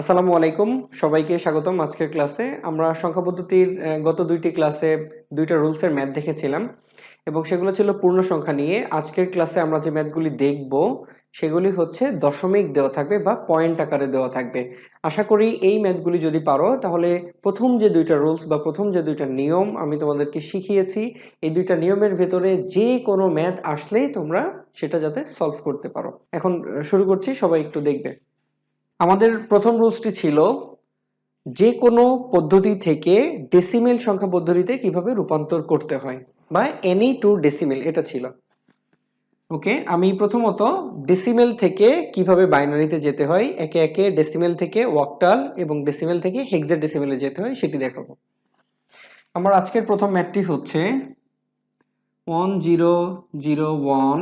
আসসালামু আলাইকুম। সবাইকে স্বাগতম আজকের ক্লাসে। আমরা সংখ্যা পদ্ধতির গত দুইটি ক্লাসে দুইটা রুলসের ম্যাথ দেখেছিলাম এবং সেগুলো ছিল পূর্ণ সংখ্যা নিয়ে। আজকের ক্লাসে আমরা যে ম্যাথগুলি দেখব, সেগুলি হচ্ছে দশমিক দেওয়া থাকবে বা পয়েন্ট আকারে দেওয়া থাকবে। আশা করি এই ম্যাথগুলি যদি পারো, তাহলে প্রথম যে দুইটা রুলস বা প্রথম যে দুইটা নিয়ম আমি তোমাদেরকে শিখিয়েছি, এই দুইটা নিয়মের ভেতরে যে কোনো ম্যাথ আসলেই তোমরা সেটা যাতে সলভ করতে পারো। এখন শুরু করছি, সবাই একটু দেখবে। আমাদের প্রথম রুলসটি ছিল যে কোনো পদ্ধতি থেকে ডেসিমেল সংখ্যা পদ্ধতিতে কীভাবে রূপান্তর করতে হয় বা এনি টু ডেসিমেল এটা ছিল। ওকে আমি প্রথমত ডেসিমেল থেকে কীভাবে বাইনারিতে যেতে হয়, একে একে ডেসিমেল থেকে ওয়াকটাল এবং ডেসিমেল থেকে হেক্সা ডেসিমেলে যেতে হয়, সেটি দেখাবো। আমার আজকের প্রথম ম্যাথটি হচ্ছে one zero zero one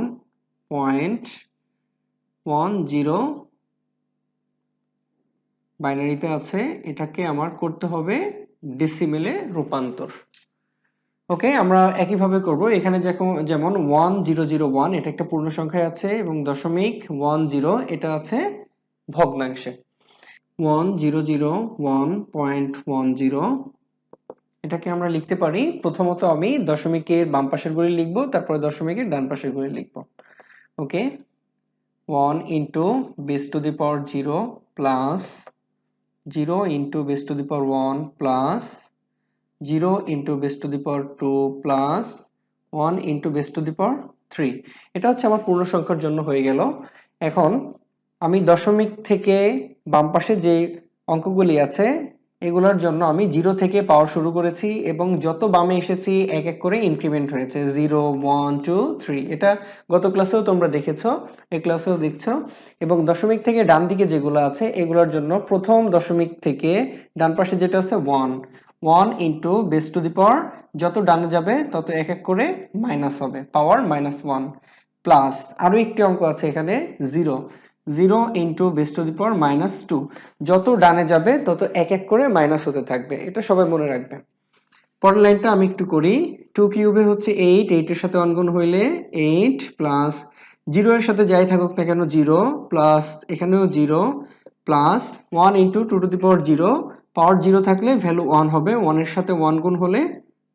point one zero বাইনারিতে আছে, এটাকে আমার করতে হবে ডেসিমেলে রূপান্তর। ওকে আমরা একইভাবে করব। এখানে যেমন ওয়ান জিরো জিরো ওয়ান এটা একটা পূর্ণ সংখ্যায় আছে এবং দশমিক ওয়ান জিরো এটা আছে ভগ্নাংশে। One zero zero one point one zero এটাকে আমরা লিখতে পারি। প্রথমত আমি দশমিকের বাম পাশের গুলি লিখব, তারপরে দশমিকের ডান পাশের গুলি লিখব। Okay one into base two the power zero plus 0 into base to the power 1 plus 0 into base to the power 2 plus 1 into base to the power 3 এটা হচ্ছে আমার পূর্ণ সংখ্যার জন্য হয়ে গেল এখন আমি দশমিক থেকে বাম পাশে যে অঙ্কগুলি আছে এগুলোর জন্য আমি জিরো থেকে পাওয়ার শুরু করেছি এবং যত বামে এসেছি এক এক করে ইনক্রিমেন্ট হয়েছে। Zero, one, two, three. এটা গত ক্লাসেও তোমরা দেখেছ, এই ক্লাসেও দেখছ। এবং দশমিক থেকে ডান দিকে যেগুলো আছে, এগুলোর জন্য প্রথম দশমিক থেকে ডান পাশে যেটা আছে, one. One into base two the power যত ডানে যাবে, তত এক এক করে মাইনাস হবে। পাওয়ার মাইনাস ওয়ান প্লাস আরও একটি অঙ্ক আছে এখানে, zero. Zero into base two the power minus two যত ডানে যাবে, তত এক এক করে মাইনাস হতে থাকবে। এটা সবাই মনে রাখবে। পরের লাইনটা আমি একটু করি। টু কিউবে হচ্ছে এইট এইটের সাথে অনগুণ হইলে এইট প্লাস জিরো এর সাথে যাই থাকুক না কেন জিরো প্লাস এখানেও zero plus one into two two the power zero power zero থাকলে ভ্যালু ওয়ান হবে। ওয়ানের সাথে ওয়ান গুণ হলে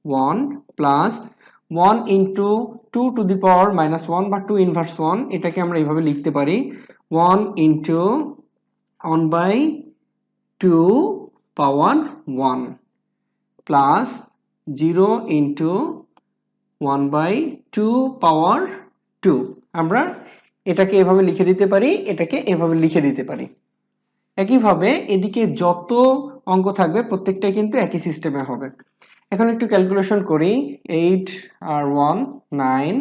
one plus one into two two the power minus one বা টু ইনভার্স ওয়ান এটাকে আমরা এইভাবে লিখতে পারি। One into one by two power one plus zero into one by two power two আমরা এটাকে এভাবে লিখে দিতে পারি, এটাকে এভাবে লিখে দিতে পারি। একইভাবে এদিকে যত অঙ্ক থাকবে প্রত্যেকটাই কিন্তু একই সিস্টেমে হবে। এখন একটু ক্যালকুলেশন করি। এইট আর ওয়ান নাইন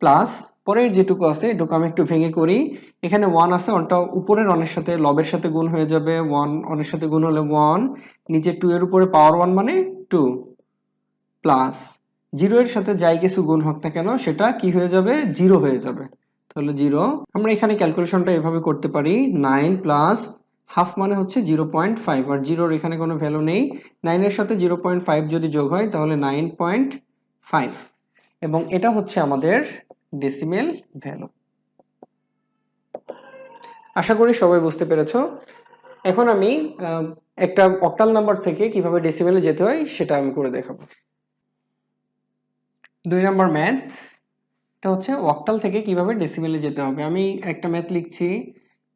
প্লাস পরের যেটুকু আছে, এটুকু আমি একটু ভেঙে করি। এখানে ওয়ান আছে ওয়ানটা উপরের অনের সাথে লবের সাথে গুণ হয়ে যাবে। ওয়ান অনের সাথে গুণ হলে ওয়ান নিচে টু এর উপরে পাওয়ার ওয়ান মানে টু প্লাস জিরো এর সাথে যাই কিছু গুণ হোক না কেন, সেটা কি হয়ে যাবে? জিরো হয়ে যাবে। তাহলে জিরো আমরা এখানে ক্যালকুলেশনটা এভাবে করতে পারি নাইন প্লাস হাফ মানে হচ্ছে জিরো পয়েন্ট ফাইভ আর জিরোর এখানে কোনো ভ্যালু নেই। নাইনের সাথে জিরো পয়েন্ট ফাইভ যদি যোগ হয়, তাহলে নাইন পয়েন্ট ফাইভ এবং এটা হচ্ছে আমাদের ডেসিমেল ভ্যালু আশা করি সবাই বুঝতে পেরেছ। এখন আমি একটা অক্টাল নাম্বার থেকে কীভাবে ডেসিমেলে যেতে হয় সেটা আমি করে দেখাবো। দুই নম্বর ম্যাথ এটা হচ্ছে অক্টাল থেকে কীভাবে ডেসিমেলে যেতে হবে। আমি একটা ম্যাথ লিখছি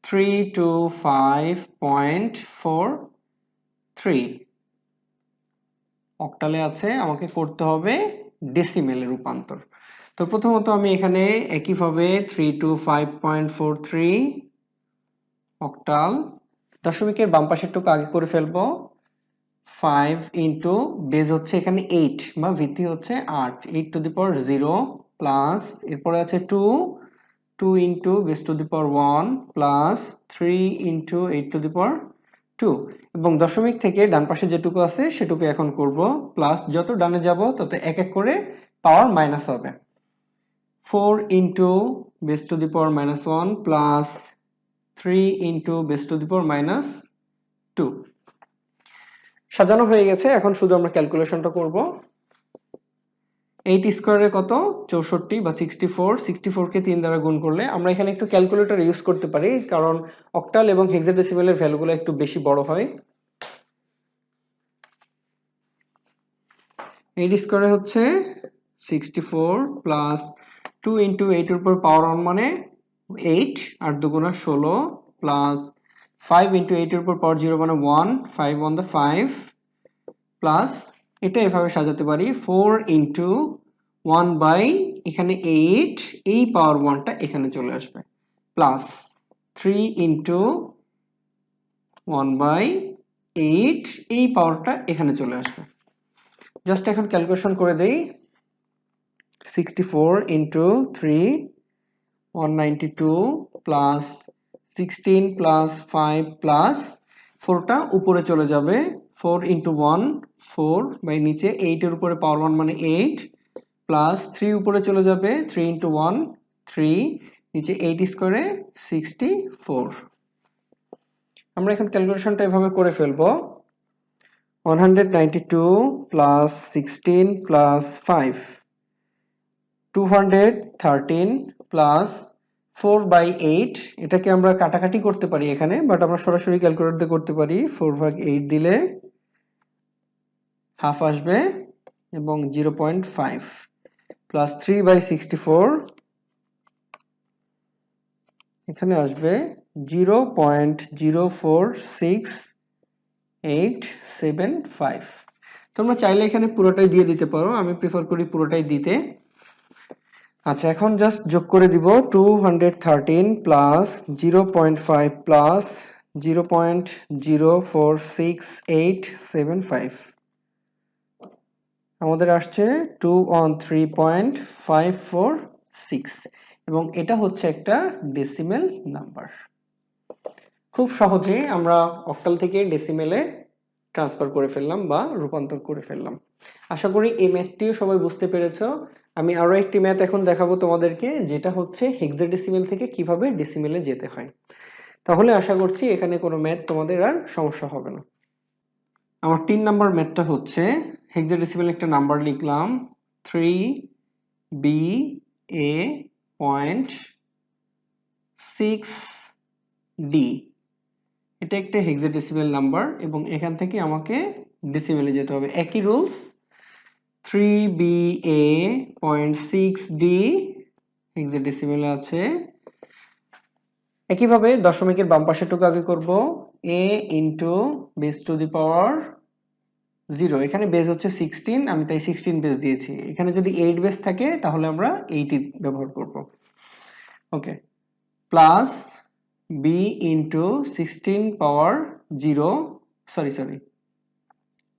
three two five point four three অক্টালে আছে, আমাকে করতে হবে ডেসিমেলে রূপান্তর। তো প্রথমত আমি এখানে একইভাবে three two five point four three octal দশমিকের বাম পাশের টুকু আগে করে ফেলব। ফাইভ ইন্টু বেজ হচ্ছে এখানে এইট বা ভিত্তি হচ্ছে আট। Eight to the power zero plus এরপরে আছে two two into base to the power one plus three into eight to the power two এবং দশমিক থেকে ডান পাশে যেটুকু আছে সেটুকু এখন করব। প্লাস যত ডানে যাব তত এক এক করে পাওয়ার মাইনাস হবে। Four into base to the power minus one plus three into base to the power minus two সাজানো হয়ে গেছে, এখন শুধু আমরা ক্যালকুলেশনটা করব। এইট স্কোয়ারে কত? চৌষট্টি বা সিক্সটি ফোর সিক্সটি ফোরকে তিন দ্বারা গুণ করলে আমরা এখানে একটু ক্যালকুলেটর ইউজ করতে পারি, কারণ অক্টাল এবং হেক্সাডেসিমেলের ভ্যালুগুলো একটু বেশি বড় হয়। এইট স্কোয়ারে হচ্ছে sixty four plus two into এইটের উপর পাওয়ার অন মানে এইট আর দুগুণা ষোলো প্লাস ফাইভ ইন্টু এইটের উপর পাওয়ার জিরো মানে one five on the five plus এটা এভাবে সাজাতে পারি ফোর ইন্টু ওয়ান বাই এখানে এইট এই পাওয়ার ওয়ানটা এখানে চলে আসবে plus three into one by eight এই পাওয়ারটা এখানে চলে আসবে। জাস্ট এখন ক্যালকুলেশন করে দেই sixty four into three one ninety two plus sixteen plus five plus ফোরটা উপরে চলে যাবে। Four into one four by নিচে এইটের উপরে পাওয়ার ওয়ান মানে এইট প্লাস থ্রি উপরে চলে যাবে থ্রি ইন্টু ওয়ান থ্রি নিচে এইট স্কোয়ারে সিক্সটি ফোর আমরা এখন ক্যালকুলেশনটা এভাবে করে ফেলব। One hundred ninety two plus sixteen plus four by eight এটাকে আমরা কাটাকাটি করতে পারি এখানে বাট আমরা সরাসরি ক্যালকুলেটর দিয়ে করতে পারি ফোর ভাগ এইট দিলে হাফ আসবে এবং zero point five plus three by sixty four এখানে আসবে zero point zero four six eight seven five তোমরা চাইলে এখানে পুরোটাই দিয়ে দিতে পারো, আমি প্রিফার করি পুরোটাই দিতে। আচ্ছা এখন জাস্ট যোগ করে দিব two hundred thirteen plus zero point five plus zero point zero four six eight seven five আমাদের আসছে two one three point five four six এবং এটা হচ্ছে একটা ডেসিমেল নাম্বার খুব সহজেই আমরা অক্টাল থেকে ডেসিমেলে ট্রান্সফার করে ফেললাম বা রূপান্তর করে ফেললাম। আশা করি এই ম্যাথটিও সবাই বুঝতে পেরেছ। আমি আরও একটি ম্যাথ এখন দেখাবো তোমাদেরকে, যেটা হচ্ছে হেক্সাডেসিমেল থেকে কীভাবে ডেসিমেলে যেতে হয়। তাহলে আশা করছি এখানে কোনো ম্যাথ তোমাদের আর সমস্যা হবে না। আমার তিন নাম্বার ম্যাথটা হচ্ছে হেক্সাডেসিমেল একটা নাম্বার লিখলাম three B A point six D এটা একটা হেক্সাডেসিমেল নাম্বার এবং এখান থেকে আমাকে ডেসিমেলে যেতে হবে। একই rules three B A point six D হেক্সাডেসিমেলে আছে। একইভাবে দশমিকের বাম পাশেরটুকু আগে করব। A into base to the power zero এখানে বেস হচ্ছে সিক্সটিন আমি তাই সিক্সটিন বেস দিয়েছি। এখানে যদি এইট বেস থাকে, তাহলে আমরা এইটি ব্যবহার করব। Okay plus B into sixteen power zero sorry sorry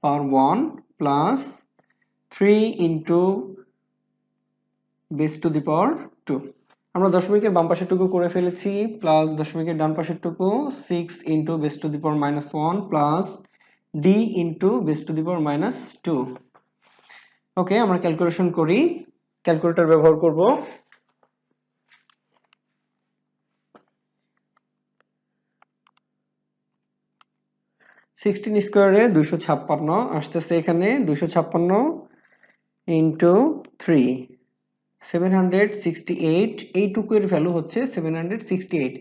power one plus three into base to the power two আমরা দশমিকের বাম পাশেরটুকু করে ফেলেছি প্লাস দশমিকের ডান পাশেরটুকু six into base to the power minus one plus D into base to the power minus two okay আমরা calculation করি। ক্যালকুলেটর ব্যবহার করব। সিক্সটিন স্কোয়ারে দুইশো ছাপ্পান্ন, আসতেছে এখানে দুইশো ছাপ্পান্ন into three seven hundred sixty eight এইটুকুর value হচ্ছে seven hundred sixty eight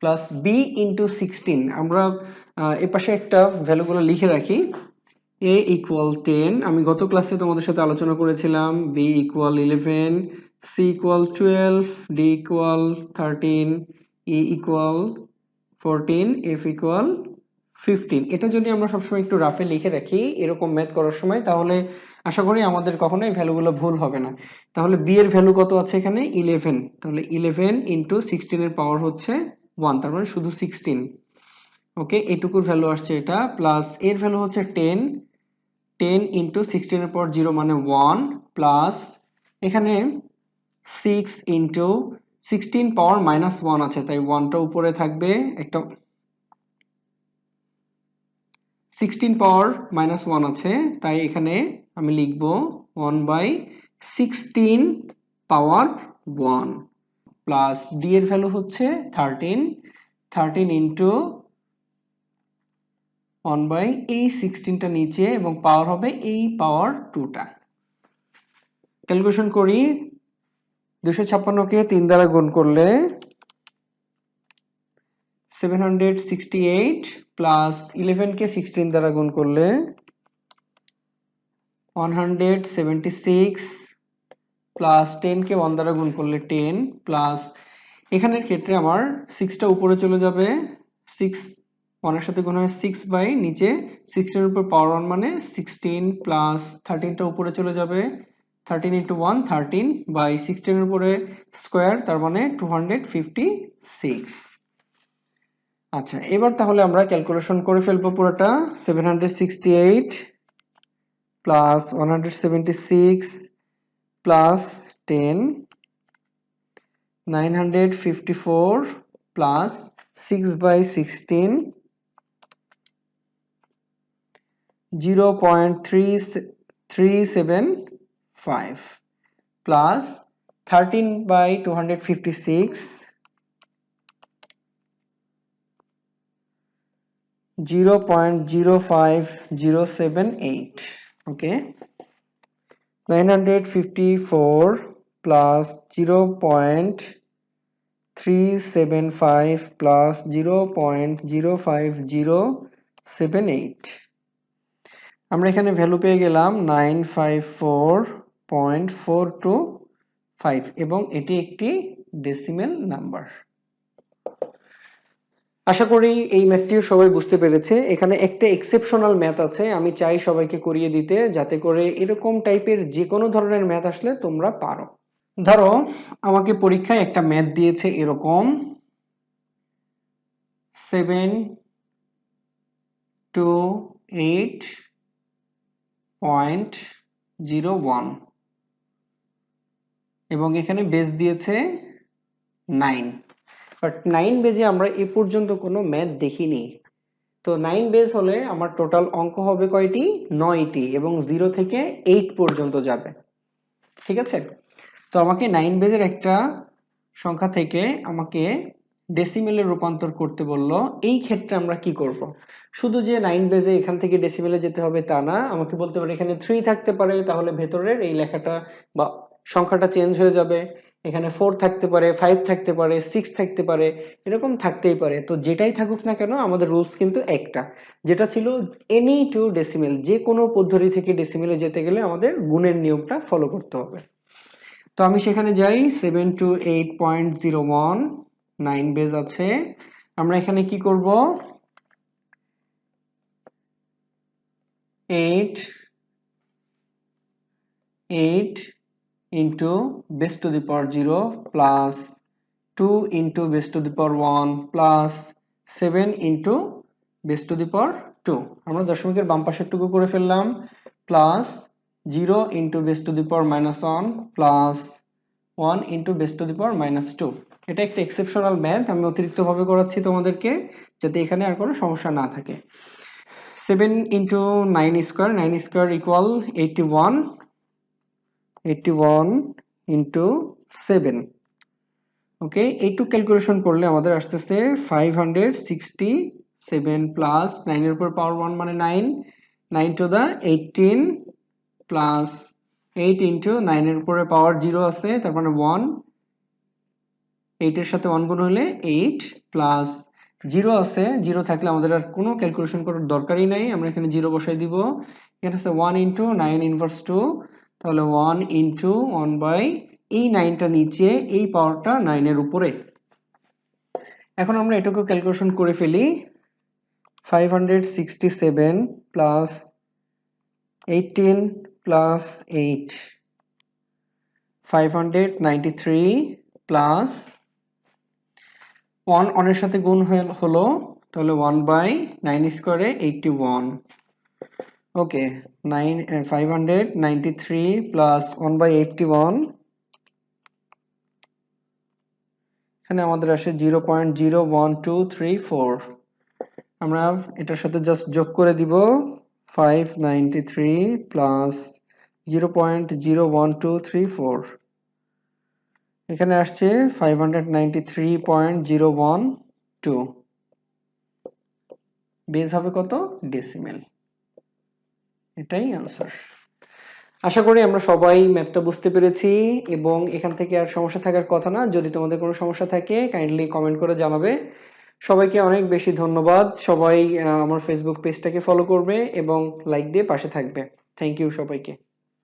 plus B into sixteen আমরা এ পাশে একটা ভ্যালুগুলো লিখে রাখি। এ ইকুয়াল টেন আমি গত ক্লাসে তোমাদের সাথে আলোচনা করেছিলাম। B equal eleven C equal twelve D equal thirteen E equal fourteen F equal fifteen এটা যদি আমরা সবসময় একটু রাফে লিখে রাখি, এরকম ম্যাথ করার সময়, তাহলে আশা করি আমাদের কখনোই ভ্যালুগুলো ভুল হবে না। তাহলে বি এর ভ্যালু কত আছে এখানে? ইলেভেন তাহলে ইলেভেন ইন্টু সিক্সটিনের পাওয়ার হচ্ছে ওয়ান তার মানে শুধু সিক্সটিন ওকে এটুকুর ভ্যালু আসছে এটা প্লাস এর ভ্যালু হচ্ছে টেন টেন ইন্টু সিক্সটিনের পর জিরো মানে ওয়ান প্লাস এখানে six into sixteen power minus one আছে, তাই ওয়ানটা উপরে থাকবে, একটা সিক্সটিন পাওয়ার মাইনাস ওয়ান আছে, তাই এখানে আমি লিখব one by sixteen power one plus D এর ভ্যালু হচ্ছে thirteen thirteen into one by এই সিক্সটিনটা নিচে এবং পাওয়ার হবে এই পাওয়ার টুটা ক্যালকুলেশন করি দুশো ছাপ্পান্নকে তিন দ্বারা গুণ করলে seven hundred sixty eight plus ইলেভেনকে sixteen দ্বারা গুণ করলে one hundred seventy six plus টেনকে one দ্বারা গুণ করলে টেন প্লাস এখানের ক্ষেত্রে আমার সিক্সটা উপরে চলে যাবে। সিক্স ওয়ানের সাথে গুণ হয় সিক্স বাই নিচে সিক্সটিনের উপর পাওয়ার ওয়ান মানে সিক্সটিন প্লাস থার্টিনটা উপরে চলে যাবে। Thirteen into one thirteen by সিক্সটিনের উপরে স্কোয়ার তার মানে টু হান্ড্রেড ফিফটি সিক্স আচ্ছা এবার তাহলে আমরা ক্যালকুলেশন করে ফেলব পুরোটা। Seven hundred sixty eight plus one hundred seventy six plus ten nine hundred fifty four plus six by sixteen zero point three three seven five plus thirteen by two hundred fifty six zero point zero five zero seven eight okay? 954 plus 0.375 plus 0.05078 আমরা এখানে value পেয়ে গেলাম 954.425 এবং এটি একটি decimal number আশা করি এই ম্যাথটিও সবাই বুঝতে পেরেছে। এখানে একটা এক্সেপশনাল ম্যাথ আছে। আমি চাই সবাইকে করিয়ে দিতে, যাতে করে এরকম টাইপের যে কোনো ধরনের ম্যাথ আসলে তোমরা পারো। ধরো, আমাকে পরীক্ষায় একটা ম্যাথ দিয়েছে এরকম। Seven two eight point zero one এবং এখানে বেস দিয়েছে নাইন বাট নাইন বেজে আমরা এ পর্যন্ত কোনো ম্যাথ দেখিনি। তো নাইন বেজ হলে আমার টোটাল অঙ্ক হবে কয়টি? নয়টি এবং জিরো থেকে এইট পর্যন্ত যাবে। ঠিক আছে? তো আমাকে নাইন বেজের একটা সংখ্যা থেকে আমাকে ডেসিমেলে রূপান্তর করতে বলল। এই ক্ষেত্রে আমরা কি করব। শুধু যে নাইন বেজে এখান থেকে ডেসিমেলে যেতে হবে তা না, আমাকে বলতে পারে এখানে থ্রি থাকতে পারে, তাহলে ভেতরের এই লেখাটা বা সংখ্যাটা চেঞ্জ হয়ে যাবে। এখানে ফোর থাকতে পারে ফাইভ থাকতে পারে সিক্স থাকতে পারে, এরকম থাকতেই পারে। তো যেটাই থাকুক না কেন, আমাদের রুলস কিন্তু একটা, যেটা ছিল এনি টু ডেসিমেল যে কোনো পদ্ধতি থেকে ডেসিমেলে যেতে গেলে আমাদের গুণের নিয়মটা ফলো করতে হবে। তো আমি সেখানে যাই seven two eight point zero one nine base আছে। আমরা এখানে কি করব? Eight eight into base to the power 0 plus 2 into base to the power 1 plus 7 into base to the power 2 আমরা দশমিকের বাম পাশেরটুকু করে ফেললাম plus 0 into base to the power minus 1 plus 1 into base to the power minus 2 এটা একটা exceptional math আমি অতিরিক্তভাবে করাচ্ছি তোমাদেরকে যাতে এখানে আর কোনো সমস্যা না থাকে 7 into 9 square 9 square equal 81 81 into seven okay এইটুক ক্যালকুলেশন করলে আমাদের আসতেছে ফাইভ সিক্সটি সেভেন প্লাস উপর পাওয়ার মানে nine nine to the eighteen plus eight into নাইনের উপরে পাওয়ার জিরো আছে, তার মানে ওয়ান এইটের সাথে ওয়ান গুণ হলে এইট প্লাস জিরো আছে জিরো থাকলে আমাদের আর কোনো ক্যালকুলেশন করার দরকারই নাই, আমরা এখানে জিরো বসাই দিব। এখানে আছে one into nine inverse two তাহলে ওয়ান ইন্টু ওয়ান বাই এই নাইনটা নিচে, এই পাওয়ারটা নাইনের উপরে। এখন আমরা এটুকু ক্যালকুলেশন করে ফেলি। Five hundred sixty seven plus eighteen plus eight five hundred ninety three plus one অনের সাথে গুণ হলো, তাহলে ওয়ান বাই নাইন স্কোয়ারে eighty one hundred ninety three plus one by eighty one এখানে আমাদের আসে zero point zero one two three four আমরা এটার সাথে জাস্ট যোগ করে দিব five ninety three plus zero point zero one two three four এখানে আসছে five hundred ninety three point zero one two base হবে কত? ডেসিমেল এটাই আনসার আশা করি আমরা সবাই ম্যাপটা বুঝতে পেরেছি এবং এখান থেকে আর সমস্যা থাকার কথা না, যদি তোমাদের কোনো সমস্যা থাকে কাইন্ডলি কমেন্ট করে জানাবে। সবাইকে অনেক বেশি ধন্যবাদ। সবাই আমার ফেসবুক পেজটাকে ফলো করবে এবং লাইক দিয়ে পাশে থাকবে। থ্যাংক ইউ সবাইকে।